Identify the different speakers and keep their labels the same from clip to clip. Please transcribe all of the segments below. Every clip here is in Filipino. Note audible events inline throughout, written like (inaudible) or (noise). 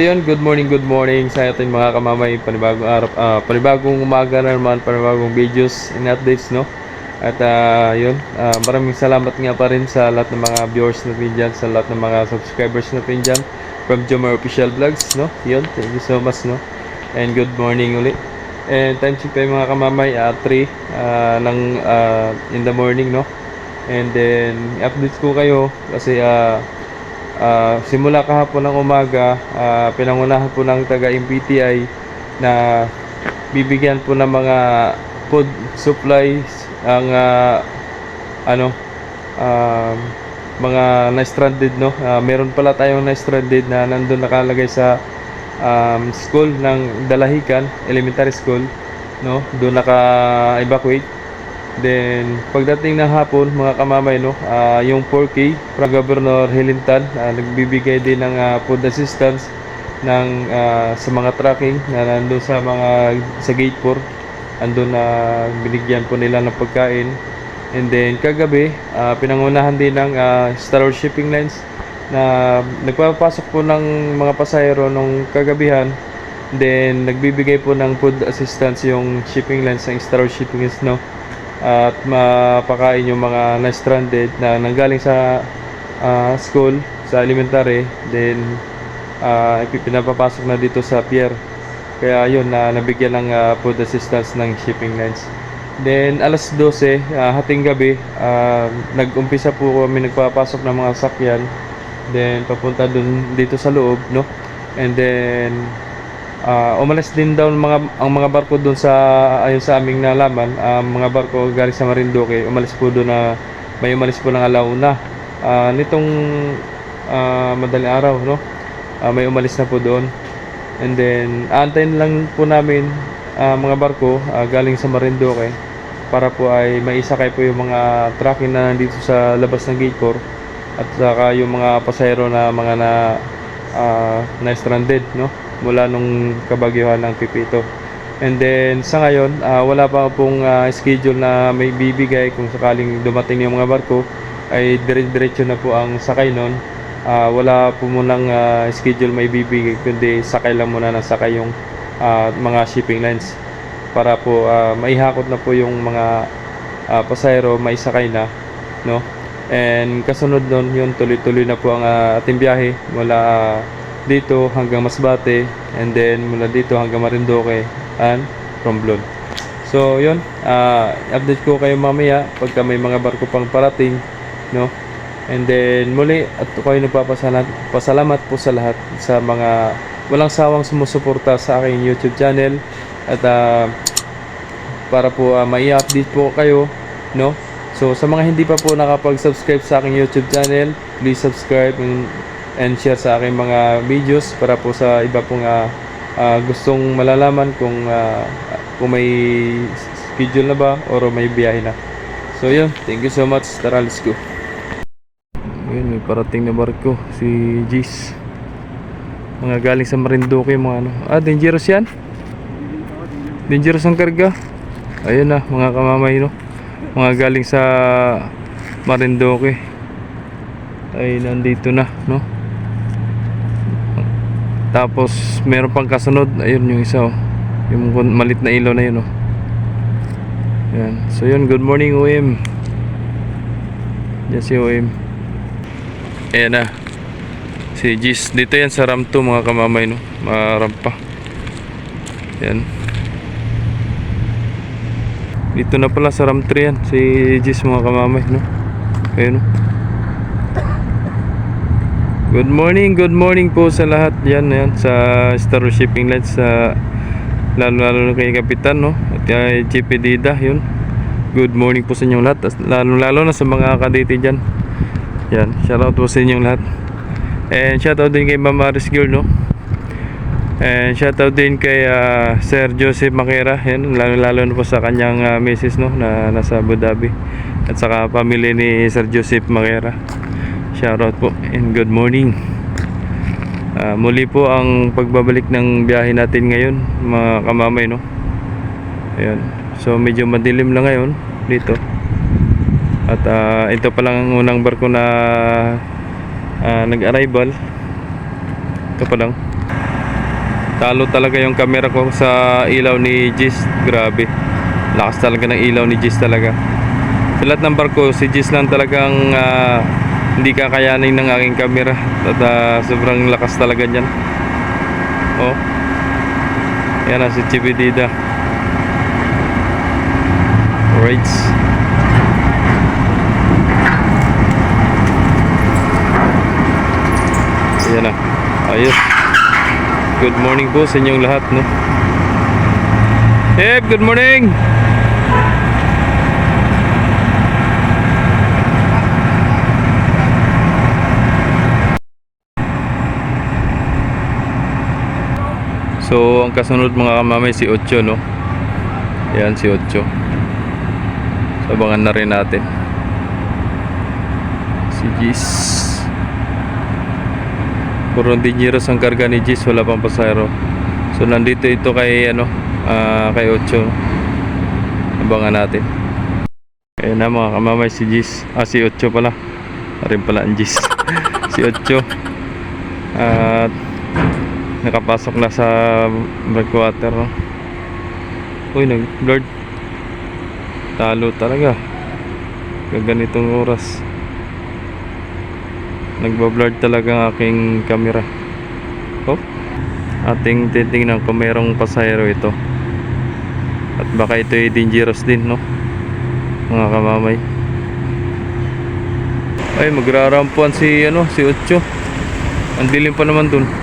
Speaker 1: So yun, good morning, good morning sa ating mga kamamay, panibagong araw, ah, panibagong umaga na naman, panibagong videos and updates, no? At ah, yun, ah, maraming salamat nga pa rin sa lahat ng mga viewers natin dyan, sa lahat ng mga subscribers natin dyan from Jomar Official Vlogs, no? Yun, thank you so much, no? And good morning ulit. And time check tayo mga kamamay, ah, 3 ah, ng ah, in the morning, no? And then, updates ko kayo kasi ah, Ah, simula kahapon ng umaga, ah, pinangunahan po ng taga MPTI na bibigyan po ng mga food supplies ang ah, ano um, mga na-stranded no. Ah, meron pala tayong na-stranded na nandun nakalagay sa um, school ng Dalahican Elementary School no. Doon naka-evacuate Then, pagdating ng hapon, mga kamamay, no, ah, yung 4K from Governor Helintan, ah, nagbibigay din ng ah, food assistance ng ah, sa mga tracking na nandun sa mga sa gate 4. Andun na binigyan po nila ng pagkain. And then, kagabi, ah, pinangunahan din ng ah, Star Shipping Lines na nagpapasok po ng mga pasahero nung kagabihan. Then, nagbibigay po ng food assistance yung shipping lines ng Star Shipping Lines, no? At mapakain yung mga na-stranded na nanggaling sa ah, school, sa elementary, then uh, pinapapasok na dito sa pier. Kaya yun, na nabigyan ng ah, food assistance ng shipping lines. Then alas 12, ah, hating gabi, ah, nag-umpisa po kami nagpapasok ng mga sakyan. Then papunta dun dito sa loob, no? And then Ah, umalis din daw mga ang mga barko doon sa ayon sa aming nalaman, ang mga barko galing sa Marinduque, umalis po doon na may umalis po ng alauna. Ah, nitong ah, madaling araw, no? Ah, may umalis na po doon. And then aantayin lang po namin ah, mga barko ah, galing sa Marinduque para po ay maisakay po yung mga tracking na nandito sa labas ng gate 4 at saka yung mga pasahero na mga na ah, na stranded no mula nung kabagyuhan ng Pipito. And then sa ngayon, ah, wala pa pong ah, schedule na may bibigay kung sakaling dumating yung mga barko ay dire-diretso na po ang sakay nun. Ah, wala po munang ah, schedule may bibigay kundi sakay lang muna ng sakay yung ah, mga shipping lines para po ah, maihakot na po yung mga ah, pasahero may sakay na no and kasunod nun yun tuloy-tuloy na po ang ah, ating biyahe mula ah, dito hanggang Masbate and then mula dito hanggang Marinduque and Romblon so yun ah, update ko kayo mamaya pagka may mga barko pang parating no? And then muli at ay nagpapasalamat pasalamat po sa lahat sa mga walang sawang sumusuporta sa aking YouTube channel. At ah, para po ah, mai-update po kayo no? So sa mga hindi pa po nakapag-subscribe sa aking YouTube channel please subscribe and, and share sa aking mga videos para po sa iba pong ah, ah, gustong malalaman kung ah, kung may schedule na ba or may biyahe na. So yun. Thank you so much. Tara let's go. Ayun, may parating na barko. Si Jis mga galing sa Marinduque mga ano. Ah dangerous yan? Dangerous ang karga. Ayun na mga kamamay no? Mga galing sa Marinduque. Ay nandito na no tapos meron pang kasunod. Ayun yung isa oh. Yung malit na ilaw na yun oh. Yan so yun. Good morning OM yan si OM ayan na. Si Gis. Dito yan sa RAM 2 mga kamamay no? Marampa yan dito na pala sa RAM 3 yan si Gis mga kamamay no? Ayun no Good morning, good morning po sa lahat yan, yan sa Star Shipping Lines sa lalo lalo na kay Kapitan no? At kay GP Dida yun. Good morning po sa inyong lahat lalo lalo na sa mga kadete dyan. Yan shoutout po sa inyong lahat. And shoutout din kay Ma'am Aris Girl no? And shoutout din kay ah, Sir Joseph Makera yan lalo lalo na po sa kanyang uh, misis no? Na nasa Abu Dhabi. At saka pamilya ni Sir Joseph Makera Shoutout po and good morning. Ah, muli po ang pagbabalik ng biyahe natin ngayon, mga kamamay, no? Ayan. So medyo madilim lang ngayon dito. At ah, ito pa lang ang unang barko na ah, nag-arrival. Ito pa lang. Talo talaga yung camera ko sa ilaw ni Jis. Grabe. Lakas talaga ng ilaw ni Jis talaga. Sa lahat ng barko, si Jis lang talagang ah, hindi kakayanin ng aking camera. At ah, sobrang lakas talaga niyan. Oh. Yan na si Chibidida. Alright. Yan na. Ayos. Good morning po sa inyong lahat, no? Hey, good morning! So, ang kasunod mga kamamay si Ocho, no? Yan si Ocho. So, abangan na rin natin. Si Gis. Puro dinheros ang karga ni Gis, wala pang pasahero. So, nandito ito kay, ano, ah, kay Ocho. Abangan natin. Ayan na mga kamamay si Gis. Ah, si Ocho pala. Rin pala ang Gis. (laughs) si Ocho. At nakapasok na sa breakwater no? uy nag blurred talo talaga. Ganitong oras. Nagbablurred talaga ang aking camera. Oh. Ating titingnan kung merong pasahero ito. At baka ito ay dangerous din no? Mga kamamay. Ay magrarampuan si ano si Ocho. Ang dilim pa naman dun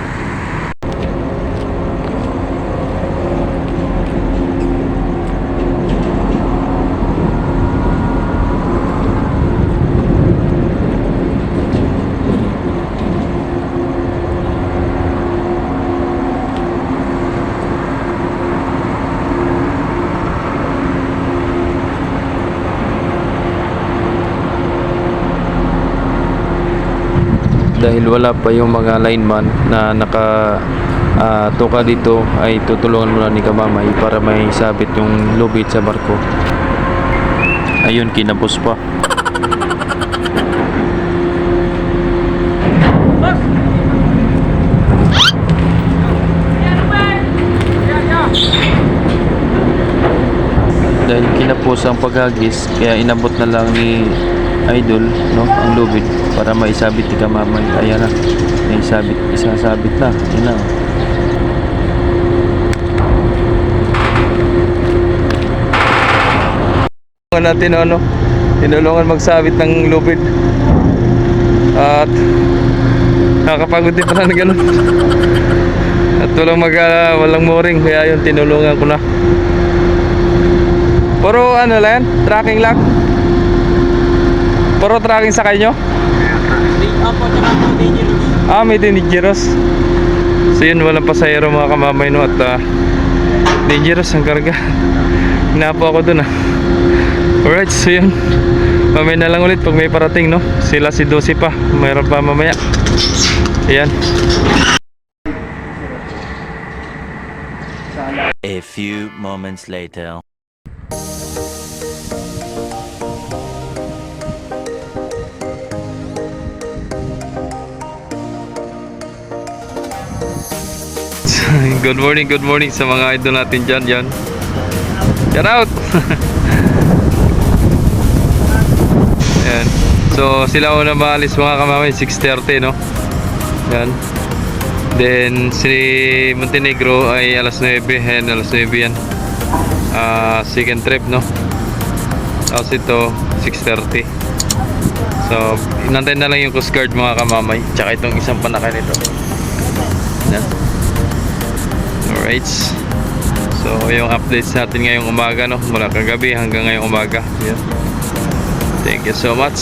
Speaker 1: dahil wala pa yung mga lineman na naka ah, tuka dito ay tutulungan muna ni Kamamay para may sabit yung lubid sa barko. Ayun kinapos pa. Dahil kinapos ang paghagis kaya inabot na lang ni idol no? Ang lubid. Para maisabit ni kamamay ayan na. Maisabit isasabit na. Yun na. Natin ano? Tinulungan magsabit ng lubid. At nakakapagod din pala na ganun. At walang mag ah, walang mooring. Kaya yun tinulungan ko na. Puro ano lang yan? Tracking lang Puro tracking sa kanyo?
Speaker 2: Opo, tsaka po, dangerous.
Speaker 1: Ah, may dangerous. So yun, walang pasahero mga kamamay no at ah, dangerous ang karga. (laughs) Hinapo ako dun ah. Alright, so yun. Mamaya na lang ulit pag may parating no. Sila si Dosi pa. Mayroon pa mamaya. Ayan.
Speaker 3: A few moments later.
Speaker 1: Good morning, good morning sa mga idol natin dyan. Yan. Get out! (laughs) Ayan. So, sila una maalis mga kamamay, 6.30, no? Yan. Then, si Montenegro ay alas 9. Ayan, alas 9 yan. Ah, second trip, no? Tapos ito, 6.30. So, inantay na lang yung Coast Guard mga kamamay. Tsaka itong isang panaka nito. Alright. So, yung updates natin ngayong umaga, no? Mula kagabi hanggang ngayong umaga. Yan. Thank you so much.